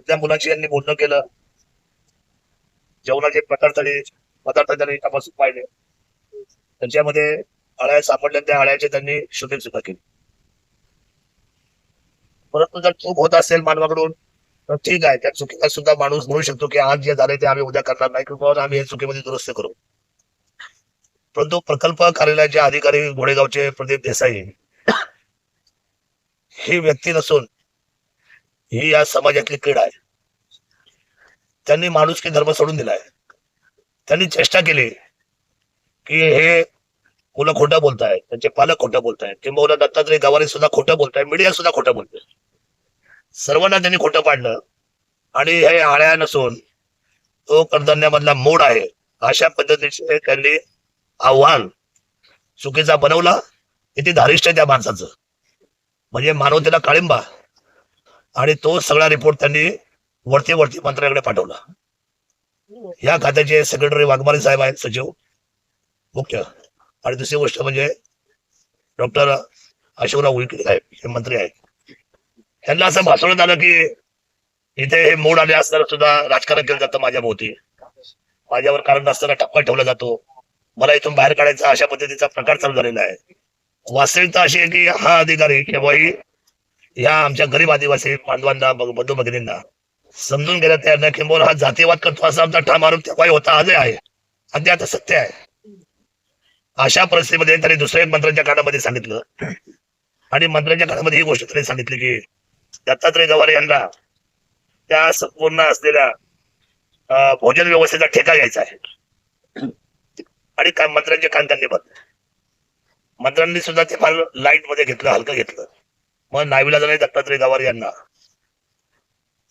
तिथल्या मुलांशी यांनी बोलणं केलं. जेवणाचे प्रकार तरी पदार्थ त्यांनी तपासून पाहिले. त्यांच्यामध्ये अळ्या सापडल्या त्या अळ्याचे त्यांनी शोधून सुद्धा केली. परंतु जर चूक होत असेल मानवाकडून तर ठीक आहे त्या चुकीला सुद्धा माणूस म्हणू शकतो की आज जे झाले ते आम्ही उद्या करणार नाही किंवा आम्ही हे चुकीमध्ये दुरुस्त करू. परंतु प्रकल्प कार्यालयाचे अधिकारी घोडेगावचे प्रदीप देसाई ही व्यक्ती नसून ही या समाजातली क्रीड आहे. त्यांनी माणूस की धर्म सोडून दिलाय त्यांनी चेष्टा केली की हे मुलं खोटं बोलताय त्यांचे पालक खोटं बोलतायत किंवा दत्तात्रय गवारी सुद्धा खोटं बोलताय मीडिया सुद्धा खोटं बोलतोय. सर्वांना त्यांनी खोटं पाडलं आणि हे आळ्या नसून तो कडधान्यामधला मोड आहे. अशा पद्धतीचे त्यांनी आव्हान चुकीचा बनवला. किती धारिष्ट आहे त्या माणसाचं. म्हणजे मानवतेला काळिंबा. आणि तो सगळा रिपोर्ट त्यांनी वरती वरती मंत्र्याकडे पाठवला. या खात्याचे सेक्रेटरी वाघमारे साहेब आहेत सचिव मुख्य. आणि दुसरी गोष्ट म्हणजे डॉक्टर अशोकराव उईके साहेब हे मंत्री आहेत. यांना असं भासवण्यात आलं की इथे हे मोड आले असताना सुद्धा राजकारण केलं जातं माझ्या भोवती. माझ्यावर कारण नसताना टप्पा ठेवला जातो. मला इथून बाहेर काढायचा अशा पद्धतीचा प्रकार चालू झालेला आहे. वास्तविकता अशी आहे की हा अधिकारी केव्हाही या आमच्या गरीब आदिवासी बांधवांना बंधू भगिनींना समजून गेल्या त्या नाही हा जातीवाद करतो असा आमचा ठाम आरोप तेव्हाही होता. आजही आहे. आणि आता सत्य आहे. अशा परिस्थितीमध्ये त्यांनी दुसऱ्या एक मंत्र्यांच्या कानामध्ये सांगितलं. आणि मंत्र्यांच्या कानामध्ये ही गोष्ट त्यांनी सांगितली की दत्तात्रय गवारे यांना त्या संपूर्ण असलेल्या भोजन व्यवस्थेचा ठेका घ्यायचा आहे. आणि काय मंत्र्यांचे कान त्यांनी बंद. मंत्र्यांनी सुद्धा ते फार लाइटमध्ये घेतलं हलकं घेतलं. मग नाविलाजाने दत्तात्रय गावार यांना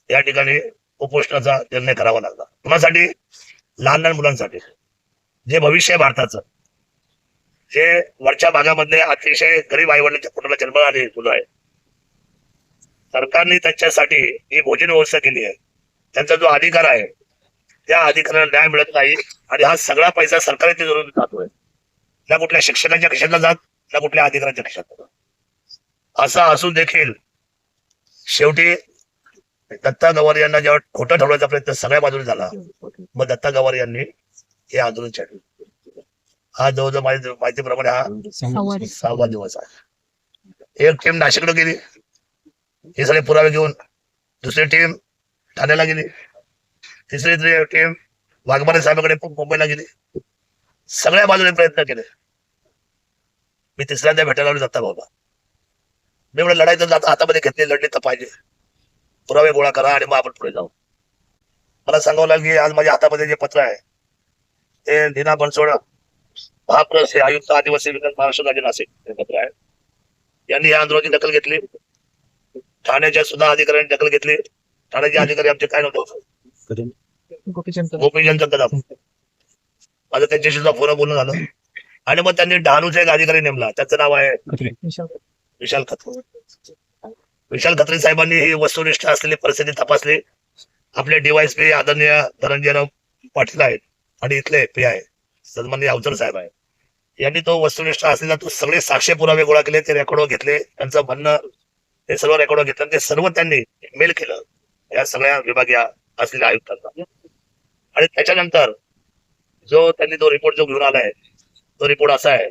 या ठिकाणी उपोषणाचा निर्णय करावा लागला. कुणासाठी? लहान लहान मुलांसाठी. जे भविष्य आहे भारताचं. जे वरच्या भागामध्ये अतिशय गरीब आईवडिलांच्या कुटुंबाला जन्म आले मुलं आहे सरकारने त्यांच्यासाठी ही भोजन व्यवस्था केली आहे. त्यांचा जो अधिकार आहे त्या अधिकाराला न्याय मिळत नाही आणि हा सगळा पैसा सरकारी जातोय. ना कुठल्या शिक्षकांच्या खिशातला जात ना कुठल्या अधिकाऱ्यांच्या खिशात जात. असं असून देखील शेवटी दत्ता गवारी यांना जेव्हा खोटं ठरवायचा प्रयत्न सगळ्या बाजूने झाला मग दत्ता गवारी यांनी हे आंदोलन छेडलं. हा जवळजवळ माहिती माहितीप्रमाणे हा सहावा दिवस आहे. एक टीम नाशिकला गेली. हे सगळे पुरावे घेऊन दुसरी टीम ठाण्याला गेली. तिसरी टीम वाघमारे साहेबांकडे मुंबईला गेली. सगळ्या बाजूने प्रयत्न केले. मी तिसऱ्यांदा भेटायला जाता बाबा. मी लढाई तर जाता हातामध्ये घेतली लढली तर पाहिजे. पुरावे गोळा करा आणि मग आपण पुढे जाऊ. मला सांगावं लागेल की आज माझ्या हातामध्ये जे पत्र आहे ते लीना बनसोड महाप्रस हे आयुक्त आदिवासी विकास महाराष्ट्र राज्य नाशिक हे पत्र आहे. यांनी या आंदोलनाची दखल घेतली. ठाण्याच्या सुद्धा अधिकाऱ्यांनी दखल घेतली. ठाण्याचे अधिकारी आमचे काय नव्हते. गोपीचंद. कदम. माझं त्यांच्याशी सुद्धा फोन बोलणं झालं. आणि मग त्यांनी डहाणूचा एक अधिकारी नेमला. त्याचं नाव आहे विशाल खत्रे. विशाल खत्री साहेबांनी ही वस्तुनिष्ठ असलेली परिस्थिती तपासली. आपले डीवायसपी आदरणीय धनंजयराव पाटील आहेत आणि इथले पी आहे सन्मान्य अवचर साहेब आहे यांनी तो वस्तुनिष्ठ असलेला तो सगळे साक्षे पुरावे गोळा केले ते रेकॉर्ड घेतले. त्यांचं म्हणणं ते सर्व रेकॉर्ड घेतलं. आणि ते सर्व त्यांनी मेल केलं. या सगळ्या विभागीय असलेल्या आयुक्तांना. आणि त्याच्यानंतर जो त्यांनी तो रिपोर्ट जो घेऊन आलाय तो रिपोर्ट असा आहे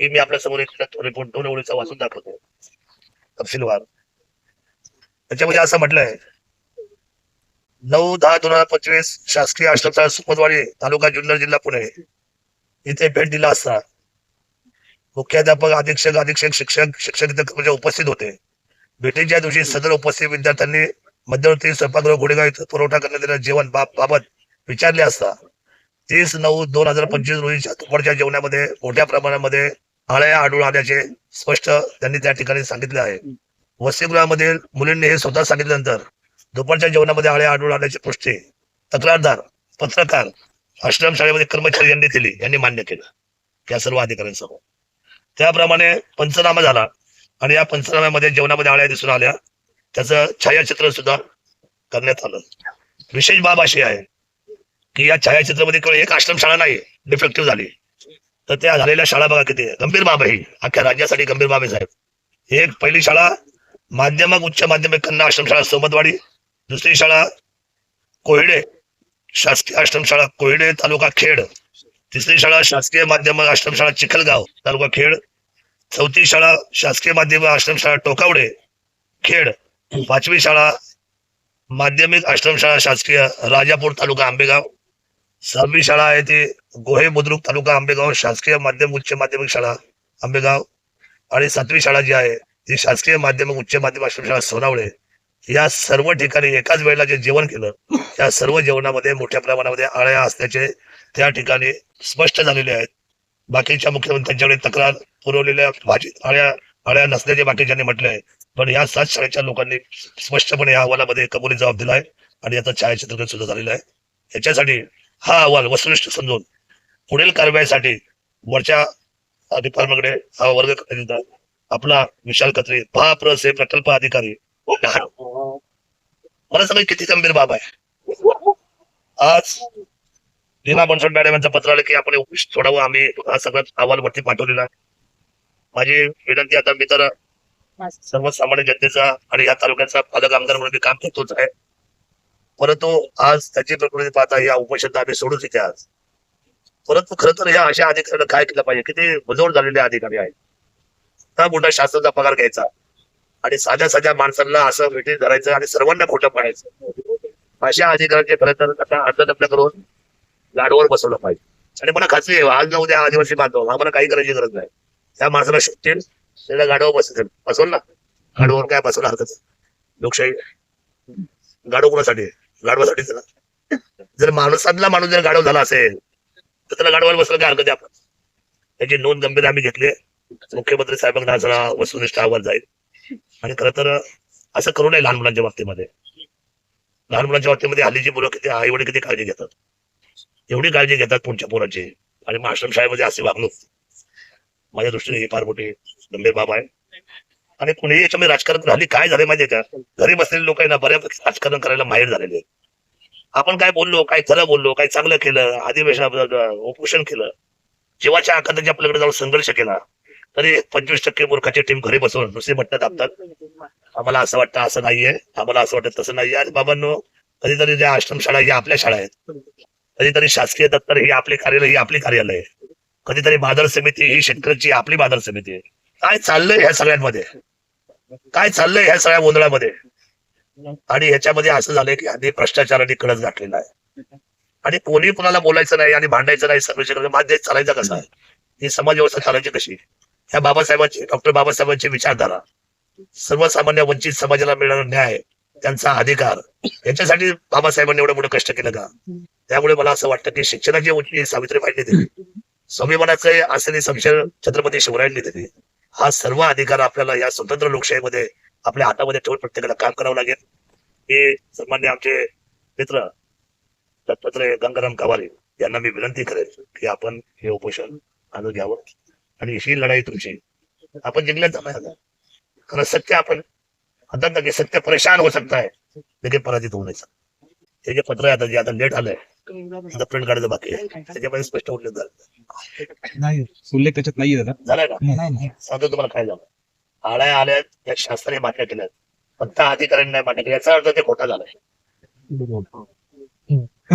हे मी आपल्यासमोर एक रिपोर्ट दोन ओळीचा वाचून दाखवतो तपशीलवार. त्याच्यामध्ये असं म्हटलंय. नऊ दहा दोन हजार पंचवीस शासकीय आश्रमशाळा सुपतवाडी तालुका जुन्नर जिल्हा पुणे. इथे भेट दिला असता. मुख्याध्यापक अधीक्षक अधीक्षक शिक्षक शिक्षक म्हणजे उपस्थित होते. भेटीच्या दिवशी सदर उपस्थित विद्यार्थ्यांनी मध्यवर्ती स्वयंपाकगृह गुडेगाव इथं पुरवठा करण्यात येणाऱ्या जेवण बाबत विचारले असता. तीस नऊ दोन हजार पंचवीस रोजीच्या दुपारच्या जेवणामध्ये मोठ्या प्रमाणामध्ये आळ्या आढळून आल्याचे स्पष्ट त्यांनी त्या ठिकाणी सांगितले आहे. वसतिगृहामधील मुलींनी हे स्वतः सांगितल्यानंतर दुपारच्या जेवणामध्ये आळ्या आढळून आल्याची पुष्टी तक्रारदार पत्रकार आश्रम शाळेमध्ये कर्मचारी यांनी दिली यांनी मान्य केलं. या सर्व अधिकाऱ्यांसमोर. त्याप्रमाणे पंचनामा झाला आणि या पंचनाम्यामध्ये जेवणामध्ये आळ्या दिसून आल्या. त्याचं छायाचित्र सुद्धा करण्यात आलं. विशेष बाब अशी आहे की या छायाचित्रामध्ये केवळ एक आश्रमशाळा नाही डिफेक्टिव्ह झाली. तर त्या झालेल्या शाळा बघा किती गंभीर बाब आहे अख्ख्या राज्यासाठी गंभीर बाब आहे साहेब. एक पहिली शाळा माध्यमिक उच्च माध्यमिक कन्या आश्रमशाळा सोबतवाडी. दुसरी शाळा कोहिडे शासकीय आश्रमशाळा कोहिडे तालुका खेड. तिसरी शाळा शासकीय माध्यमिक आश्रमशाळा चिखलगाव तालुका खेड. चौथी शाळा शासकीय माध्यमिक आश्रमशाळा टोकावडे खेड. पाचवी शाळा माध्यमिक आश्रमशाळा शासकीय राजापूर तालुका आंबेगाव. सहावी शाळा आहे ती. गोहे बुद्रुक तालुका आंबेगाव शासकीय माध्यमिक उच्च माध्यमिक शाळा आंबेगाव. आणि सातवी शाळा जी आहे ती शासकीय माध्यमिक उच्च माध्यमिक शाळा सोनावळे. या सर्व ठिकाणी एकाच वेळेला जे जेवण केलं त्या सर्व जेवणामध्ये मोठ्या प्रमाणामध्ये आळ्या असल्याचे त्या ठिकाणी स्पष्ट झालेले आहेत. बाकीच्या मुख्यमंत्र्यांच्याकडे तक्रार पुरवलेल्या भाजी आळ्या आळ्या नसल्याचे बाकीच्यांनी म्हटले आहे. पण या सात शाळेच्या लोकांनी स्पष्टपणे या अहवालामध्ये कबुली जबाब दिला आहे आणि याचं छायाचित्रण सुद्धा झालेलं आहे. याच्यासाठी हा अहवाल वस्तुनिष्ठ समजून पुढील कारवाईसाठी वरच्या डिपार्टमेंटकडे हा वर्ग करण्यात. आपला विशाल कत्रे महाप्रस हे प्रकल्प अधिकारी मला सांगा किती गंभीर बाब आहे? आज लीना बनसोड मॅडम यांचं पत्र आलं की आपण सोडावं आम्ही हा सगळा अहवाल वरती पाठवलेला माझी विनंती आता मी तर सर्वसामान्य जनतेचा आणि या तालुक्याचा पालक आमदार म्हणून मी काम करतोच आहे. परंतु आज त्याची प्रकृती पाहता या उपोषण आम्ही सोडूच इथे आज. परंतु खरं तर या अशा अधिकाऱ्यांना काय केलं पाहिजे? किती बजवड झालेले अधिकारी आहेत. त्या मोठा शासनाचा पगार घ्यायचा. आणि साध्या साध्या माणसांना असं भेटी धरायचं आणि सर्वांना खोटं पाहायचं अशा अधिकाऱ्यांचे खरं तर आता अर्धटप्प्या करून लाडवर बसवलं पाहिजे. आणि मला खात्री आहे आज ना उद्या आदिवासी बांधव आम्हाला काही करायची गरज नाही. त्या माणसाला शोधतील त्याला गाडवर बसतील बसवल? ना गाडवर काय बसवलं? हरकत लोकशाही. गाडव कोणासाठी गाढवासाठी त्याला. जर माणसातला माणूस जर गाढव झाला असेल तर त्याला गाडवाला बसलं काय हरकत आहे आपण. त्याची नोंद गंभीर आम्ही घेतली मुख्यमंत्री साहेबांना हा सगळा वस्तुनिष्ठ आवाज जाईल. आणि खरं तर असं करू नये लहान मुलांच्या बाबतीमध्ये. लहान मुलांच्या बाबतीमध्ये हल्लीची मुलं किती आई वडील किती काळजी घेतात. एवढी काळजी घेतात पुढच्या पोराची. आणि मग शाळेमध्ये असे वागणूक. माझ्या दृष्टीने ही फार मोठी गंभीर बाब आहे. आणि कुणी याच्यामध्ये राजकारण झाली काय झाले माहितीये का? घरी बसलेले लोक आहे ना बऱ्यापैकी राजकारण करायला माहीर झालेले आपण काय बोललो काय खरं बोललो काय चांगलं केलं अधिवेशनाबद्दल उपोषण केलं जीवाच्या आकांताची आपल्याकडे जाऊन संघर्ष केला तरी पंचवीस टक्के मूर्खाची टीम घरी बसवून नुसते म्हणतात दाबतात आम्हाला असं वाटतं असं नाहीये आम्हाला असं वाटतं तसं नाहीये. आणि बाबांनो कधीतरी ज्या आश्रमशाळा या आपल्या शाळा आहेत. कधीतरी शासकीय दप्तर ही आपली कार्यालय ही आपली कार्यालय आहे. कधीतरी बाजार समिती ही शेतकऱ्यांची आपली बाजार समिती आहे. काय चाललंय ह्या सगळ्यांमध्ये? काय चाललंय ह्या सगळ्या गोंधळामध्ये? आणि ह्याच्यामध्ये असं झालंय की आधी भ्रष्टाचाराने कळस गाठलेला आहे. आणि कोणी कुणाला बोलायचं नाही आणि भांडायचं नाही सर्वेक्षण करायचं माझ्या चालायचा कसा आहे? ही समाज व्यवस्था चालायची कशी? ह्या बाबासाहेबांची डॉक्टर बाबासाहेबांची विचारधारा सर्वसामान्य वंचित समाजाला मिळणारा न्याय त्यांचा अधिकार याच्यासाठी बाबासाहेबांनी एवढं मोठं कष्ट केलं का? त्यामुळे मला असं वाटतं की शिक्षणाची उंची सावित्रीबाईंनी दिली स्वाभिमानाचे असलेले संशय छत्रपती शिवरायांनी दिली. हा सर्व अधिकार आपल्याला या स्वतंत्र लोकशाहीमध्ये आपल्या हातामध्ये ठेवून प्रत्येकाला काम करावं लागेल. हे सन्मान्य आमचे मित्र दत्तात्रय गंगाराम कवाले यांना मी विनंती करेल की आपण हे उपोषण आज घ्यावं. आणि ही लढाई तुमची आपण जिंकल्यात जाणार. आता. कारण सत्य आपण आता सत्य परेशान हो सकता है लेकिन पराजित होऊ नये. हे जे पत्र आहे आता जे आता लेट आलंय आता प्रिंट काढायचं बाकी आहे. त्याच्यामध्ये स्पष्ट उल्लेख झाला नाही उल्लेख त्याच्यात नाहीये दादा. झालाय का? नाही नाही. सांगतो तुम्हाला काय झालं. आळ्या आल्या या शास्त्राने मान्य केल्या फक्त अधिकाऱ्यांनी नाही मान्य केलं. याचा अर्थ ते खोटा झालाय.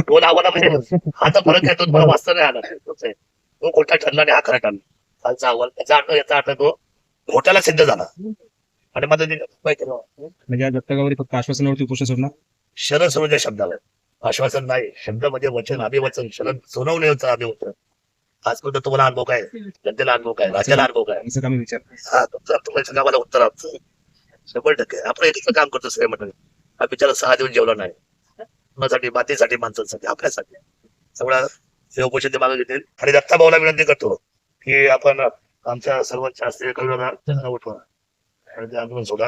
दोन आव्हानामध्ये हाचा फरक आहे तो मला वाचता नाही आला तोच आहे. तो खोटा ठरला आणि हा खरा ठरला. कालचा अहवाल त्याचा अर्थ याचा अर्थ तो खोट्याला सिद्ध झाला. आणि माझं म्हणजे आज दत्ता गावारी फक्त आश्वासनावरती उपोषण सोडणार? शरद सोनवच्या शब्दावर. आश्वासन नाही. शब्द म्हणजे वचन अभिवचन शरद सोनवणे होतं अभिवचन आजपर्यंत तुम्हाला अनुभव काय? जनतेला अनुभव काय? राज्याला अनुभव काय? हा तुमचं तुमच्या गावाला उत्तर आमचं. शंभर टक्के. आपण एकच काम करतो सगळे मंडळी. हा बिचारा सहा दिवस जेवला नाही. कुणासाठी? मातीसाठी माणसांसाठी आपल्यासाठी. सगळा उपोषण ते मागे घेतील. आणि दत्ता भाऊला विनंती करतो की आपण आमच्या सर्व शास्त्रीय त्यांना उठवा आणि ते आंदोलन सोडा.